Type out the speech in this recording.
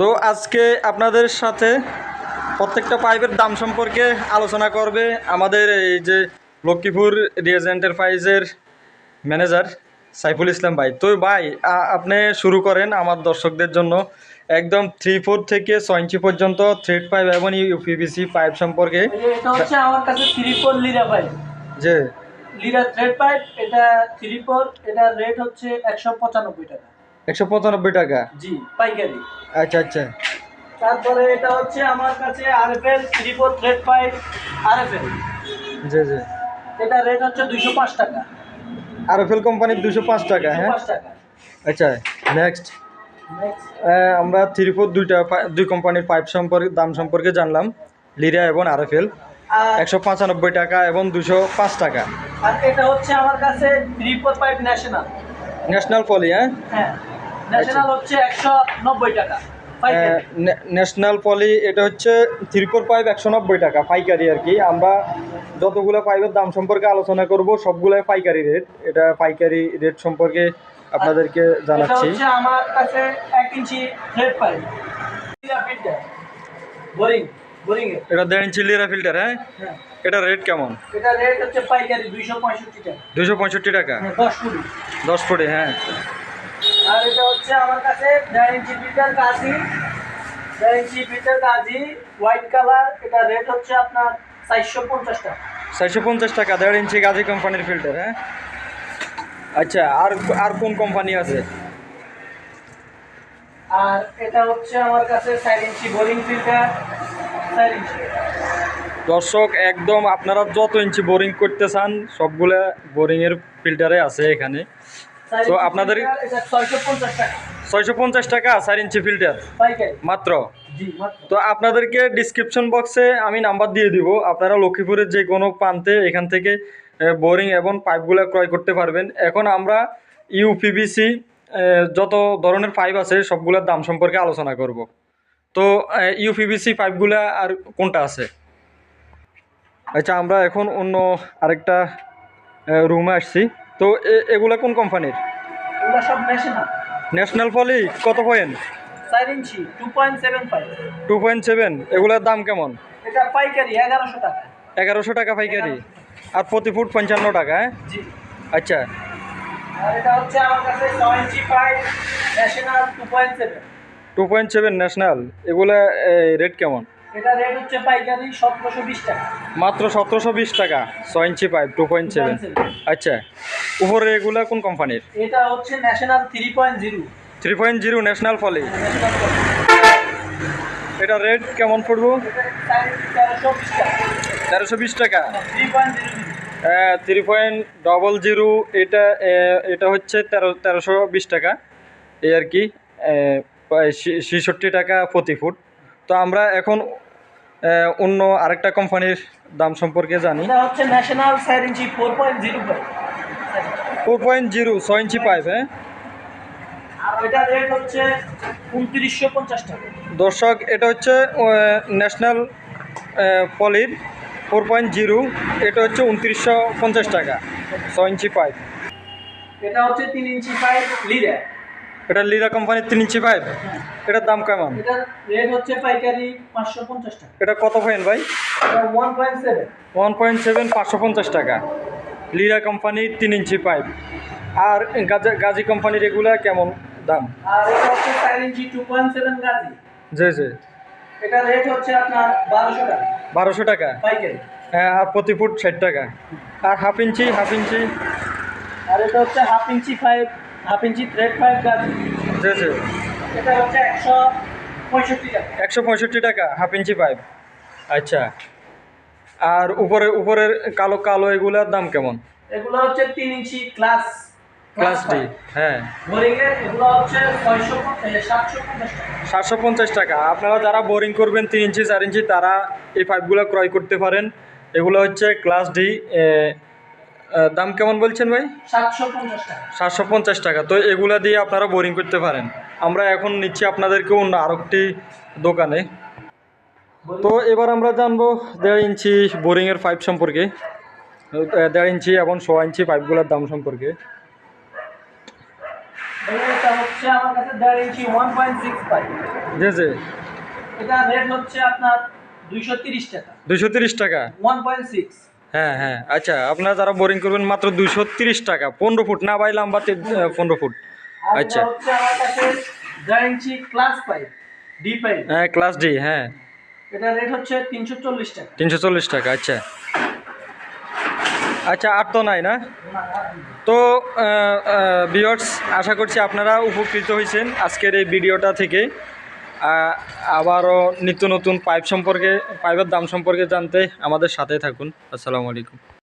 তো আজকে আপনাদের সাথে প্রত্যেকটা পাইপের দাম সম্পর্কে আলোচনা করবে আমাদের এই যে লক্ষ্মীপুর রিয়েজ এন্টারপ্রাইজের ম্যানেজার সাইফুল ইসলাম ভাই। তো ভাই আপনি শুরু করেন আমার দর্শকদের জন্য। একদম থ্রি ফোর থেকে ছয় ইঞ্চি পর্যন্ত থ্রেড পাইপ এবং U P V C pipe সম্পর্কে। এটা হচ্ছে আমার কাছে থ্রি ফোর লিরা পাইপ যে লিরা থ্রেড পাইপ এটা থ্রি ফোর এটার রেট হচ্ছে একশো পঁচানব্বই টাকা। একশো পঁচানব্বই টাকা? জি পাইকারি। আচ্ছা আচ্ছা। তারপরে এটা হচ্ছে আমার কাছে RFL three four thread pipe RFL. জি জি। এটা রেট হচ্ছে দুইশো পাঁচ টাকা। আরএফএল কোম্পানির দুশো পাঁচ টাকা হ্যাঁ? আচ্ছা নেক্সট আমরা থ্রি ফোর দুইটা দুই কোম্পানির পাইপ সম্পর্কে দাম সম্পর্কে জানলাম লিরা এবং আরএফএল। আর একশো পঁচানব্বই টাকা এবং দুশো পাঁচ টাকা। আর এটা হচ্ছে আমার কাছে three four pipe national national poly হ্যাঁ? হ্যাঁ। ন্যাশনাল হচ্ছে একশো নব্বই টাকা ন্যাশনাল পলি এটা হচ্ছে থ্রি ফোর পাইপ একশো নব্বই টাকা পাইকারি আর কি। আমরা যতগুলো পাইপের দাম সম্পর্কে আলোচনা করব সবগুলোই পাইকারি রেট এটা পাইকারি রেট সম্পর্কে আপনাদেরকে জানাচ্ছি। আমার কাছে এক inch thread pipe boring boring এটা দেড় ইঞ্চি লিরা ফিল্টার হ্যাঁ? হ্যাঁ। এটা রেট কেমন? এটা রেট হচ্ছে পাইকারি দুইশো পঁয়ষট্টি টাকা। দুশো পঁয়ষট্টি টাকা? হ্যাঁ, দশ কুড়ি। দশ ফুটে হ্যাঁ। আর এটা হচ্ছে আমার কাছে দেড় ইঞ্চি ফিল্টার গাজি দেড় inch filter Gazi white colour এটা রেট হচ্ছে আপনার চারশো পঞ্চাশ টাকা। চারশো পঞ্চাশ টাকা দেড় ইঞ্চি গাজী কোম্পানির ফিল্টার হ্যাঁ? আচ্ছা আর আর কোন কোম্পানি আছে? আর এটা হচ্ছে আমার কাছে চার ইঞ্চি বোরিং ফিল্টার চার ইঞ্চি। দর্শক একদম আপনারা যত ইঞ্চি বোরিং করতে চান সবগুলা বোরিংয়ের ফিল্টারে আছে এখানে। তো আপনাদের- ছয়শো পঞ্চাশ টাকা। চার ইঞ্চি ফিল্টার মাত্র? মাত্র। তো আপনাদেরকে ডিসক্রিপশন বক্সে আমি নাম্বার দিয়ে দিব। আপনারা লক্ষ্মীপুরের যে কোনো প্রান্তে এখান থেকে বোরিং এবং পাইপগুলো ক্রয় করতে পারবেন। এখন আমরা ইউপিবিসি যত ধরনের পাইপ আছে সবগুলোর দাম সম্পর্কে আলোচনা করব। তো ইউপিবিসি পাইপগুলো আর কোনটা আছে? আচ্ছা আমরা এখন অন্য আরেকটা রুমে আসছি। তো এ- এগুলা কোন কোম্পানির এগুলো সব ন্যাশনাল ন্যাশনাল পলি কত পয়েন্ট চার inch two point seven five two point seven এগুলোর দাম কেমন? এটা পাইকারি এগারোশো টাকা। এগারোশো টাকা পাইকারি। আর প্রতি ফুট পঞ্চান্ন টাকা হ্যাঁ? জি। আচ্ছা। আর এটা হচ্ছে আমার কাছে ছয় inch pipe national two point seven two point seven national এগুলো রেট কেমন? এটা রেট হচ্ছে পাইকারি সতেরোশো বিশ টাকা। মাত্র সতেরোশো বিশ টাকা ছয় inch pipe two point seven 2.7 আচ্ছা উপরে এগুলা কোন কোম্পানির এটা হচ্ছে national three point zero three point zero national poly এটা রেট কেমন পড়ব? তেরোশো বিশ টাকা। তেরোশো বিশ টাকা। থ্রি পয়েন্ট ডবল জিরো এটা এটা হচ্ছে তেরো তেরোশো বিশ টাকা। এই আর কি ছেষট্টি টাকা প্রতি ফুট তো আমরা এখন অন্য আরেকটা কোম্পানির দাম সম্পর্কে জানি। হচ্ছে national inch four point zero five four point zero ছয় ইঞ্চি পাইপ হ্যাঁ? এটা রেট হচ্ছে উনত্রিশশো পঞ্চাশ টাকা। দর্শক এটা হচ্ছে ন্যাশনাল পলির ফোর পয়েন্ট জিরো এটা হচ্ছে উনত্রিশশো পঞ্চাশ টাকা ছয় ইঞ্চি পাইপ। এটা হচ্ছে তিন ইঞ্চি পাইপ লিডার এটা লিরা কোম্পানির তিন ইঞ্চি পাইপ এটার দাম কেমন? রেট হচ্ছে পাইকারি পাঁচশো পঞ্চাশ টাকা। এটা কত পয়েন্ট ভাই? One point seven one point seven পাঁচশো পঞ্চাশ টাকা। লিরা কোম্পানির তিন ইঞ্চি পাইপ আর গাজা কোম্পানির এগুলা কেমন দাম? আর এটা হচ্ছে চার inch two point seven Gazi. জি জি। এটা রেট হচ্ছে আপনার বারোশো টাকা। বারোশো টাকা? পাইকারি। হ্যাঁ আর প্রতি ফুট ষাট টাকা। আর হাফ ইঞ্চি হাফ ইঞ্চি? আর এটা হচ্ছে half inch pipe half inch thread pipe Gazi জি জি। এটা হচ্ছে একশো পঁয়ষট্টি টাকা। একশো পঁয়ষট্টি টাকা হাফ ইঞ্চি পাইপ আচ্ছা। আর উপরে উপরের কালো কালো এগুলার দাম কেমন? এগুলো হচ্ছে তিন ইঞ্চি ক্লাস ক্লাস ডি হ্যাঁ। সাতশো পঞ্চাশ টাকা। আপনারা যারা বোরিং করবেন তিন ইঞ্চি চার ইঞ্চি তারা এই পাইপগুলো ক্রয় করতে পারেন। এগুলো হচ্ছে ক্লাস ডি দাম কেমন বলছেন ভাই? সাতশো পঞ্চাশ টাকা। তো এগুলা দিয়ে আপনারা বোরিং করতে পারেন। আমরা এখন নিচ্ছি আপনাদেরকে অন্য আরেকটি দোকানে। তো এবার আমরা জানব দেড় ইঞ্চি বোরিংয়ের পাইপ সম্পর্কে। দেড় ইঞ্চি এবং ছ ইঞ্চি পাইপগুলোর দাম সম্পর্কে। ফাইভ জি জি। এটা রেট হচ্ছে আপনার দুইশো টাকা। টাকা। ওয়ান পয়েন্ট সিক্স হ্যাঁ হ্যাঁ। আচ্ছা আপনারা যারা বোরিং করবেন মাত্র দুশো তিরিশ টাকা। পনেরো ফুট না বাইলাম বা পনেরো ফুট। আচ্ছা। হ্যাঁ ক্লাস ডি হ্যাঁ। এটা রেট হচ্ছে তিনশো চল্লিশ টাকা। তিনশো চল্লিশ টাকা আচ্ছা। আচ্ছা আর তো নাই না? তো বিয়ার্স আশা করছি আপনারা উপকৃত হয়েছেন আজকের এই ভিডিওটা থেকে। আবারও নিত্য নতুন পাইপ সম্পর্কে পাইপের দাম সম্পর্কে জানতে আমাদের সাথে থাকুন। আসসালামু আলাইকুম।